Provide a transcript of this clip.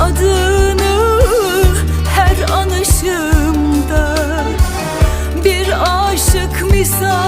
adını her anışımda Bir aşık misal